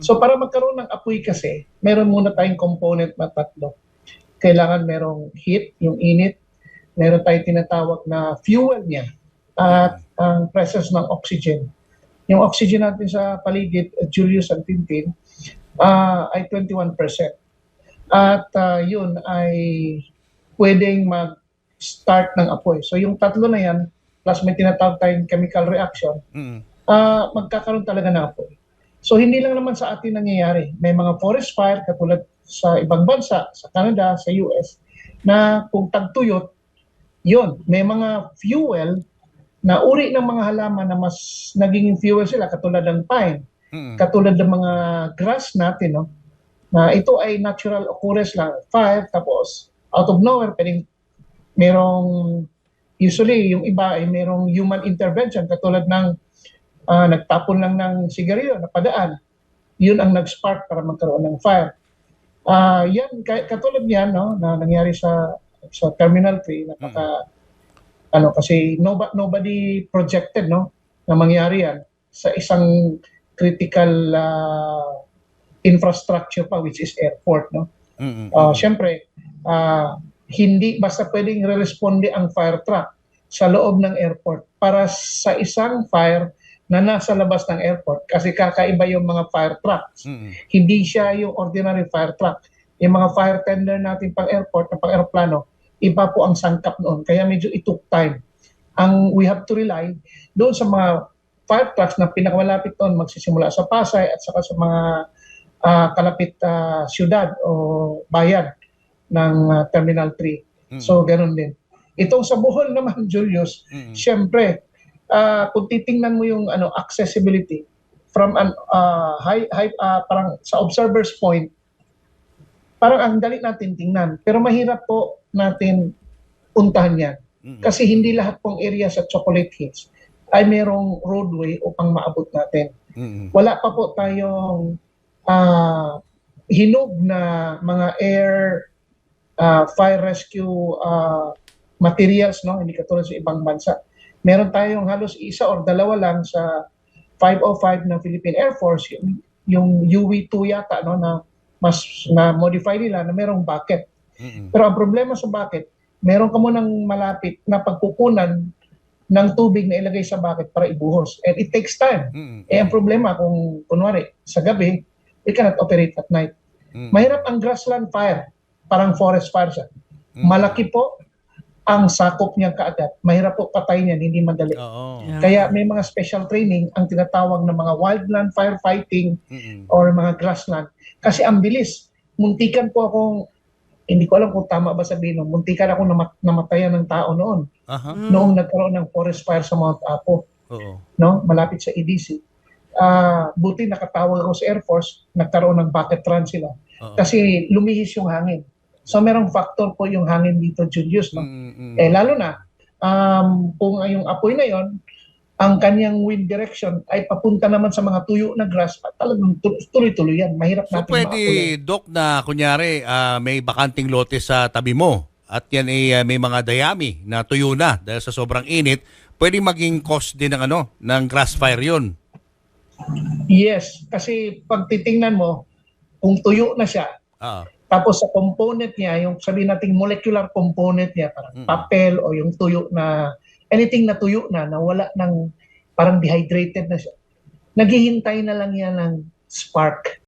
So para magkaroon ng apoy kasi, meron muna tayong component na tatlo. Kailangan merong heat, yung init, meron tayong tinatawag na fuel niya, at ang presence ng oxygen. Yung oxygen natin sa paligid, uh, Julius and Tintin, ah, ay 21%. At ah, yun ay pwedeng mag-start ng apoy. So yung tatlo na yan, plus may tinatawag tayong chemical reaction, Mm. ah magkakaroon talaga ng apoy. So hindi lang naman sa atin nangyayari. May mga forest fire katulad sa ibang bansa, sa Canada, sa US, na kung tagtuyot, yun, may mga fuel na uri ng mga halaman na mas naging fuel sila katulad ng pine, Mm. katulad ng mga grass natin, no? Na ito ay natural occurrence lang. Fire, tapos out of nowhere, pwedeng merong, usually yung iba ay merong human intervention katulad ng ah, nagtapon lang ng sigarilyo, napadaan. Yun ang nag-spark para magkaroon ng fire. Ah, yan, ka- katulad yan, no, na nangyari sa sa Terminal 3, napaka, ano, kasi noba- nobody projected, no, na mangyari yan sa isang critical ah, infrastructure pa, which is airport, no. Mm. Ah, Siyempre, ah, hindi basta pwedeng re-responde ang fire truck sa loob ng airport para sa isang fire na nasa labas ng airport kasi kakaiba yung mga fire trucks. Mm. Hindi siya yung ordinary fire truck. Yung mga fire tender natin pang airport na pang aeroplano, iba po ang sangkap noon. Kaya medyo it took time. Ang we have to rely doon sa mga fire trucks na pinakamalapit doon magsisimula sa Pasay at saka sa mga ah, kalapit ah, syudad o bayan ng ah, Terminal 3. Mm. So, ganun din. Itong sa Bohol naman, Julius, Mm. Siyempre, ah, kung titingnan mo yung ano accessibility from an ah, high high ah, parang sa observer's point, parang ang dali natin tingnan. Pero mahirap po natin puntahan yan. Kasi hindi lahat pong area sa Chocolate Hills ay merong roadway upang maabot natin. Wala pa po tayong ah, hinog na mga air ah, fire rescue ah, materials, no? Hindi katulad sa ibang bansa. Meron tayong halos isa or dalawa lang sa 505 ng Philippine Air Force, yung, yung UV2 yata, no? Na mas na modify nila na merong bucket. Mm. Pero ang problema sa bucket, meron ka munang malapit na pagkukunan ng tubig na ilagay sa bucket para ibuhos. And it takes time. Mm. Eh, ang problema kung, kunwari, sa gabi, we cannot operate at night. Mm. Mahirap ang grassland fire, parang forest fire siya. Mm. Malaki po ang sakop niya kaagad. Mahirap po patayin yan, hindi madali. Oo. Yeah. Kaya may mga special training ang tinatawag na mga wildland firefighting Mm. or mga grassland. Kasi ang bilis. Muntikan po akong, hindi ko alam kung tama ba sabihin, no? muntikan ako namat- namatayan ng tao noon. Mm. Noong nagkaroon ng forest fire sa Mount Apo. Oo. no? Malapit sa EDC. Ah, buti nakatawag ako sa Air Force, nagkaroon ng bucket run sila. Oo. Kasi lumihis yung hangin. So merong factor po yung hangin dito, Julius, no? Mm. Eh lalo na um, kung yung apoy na yon, ang kanyang wind direction ay papunta naman sa mga tuyo na grass at talagang tu- tuloy-tuloy yan. Mahirap So natin pwede, maapunan. Doc, na kunyari ah, may bakanting lote sa tabi mo at yan ay ah, may mga dayami na tuyo na dahil sa sobrang init, pwede maging cause din ng ano, ng grass fire yun. Yes, kasi pag titingnan mo, kung tuyo na siya, Ah. Tapos sa component niya, yung sabihin nating molecular component niya, parang Mm. papel o yung tuyo na, anything na tuyo na, na wala ng, parang dehydrated na siya. Naghihintay na lang yan ng spark.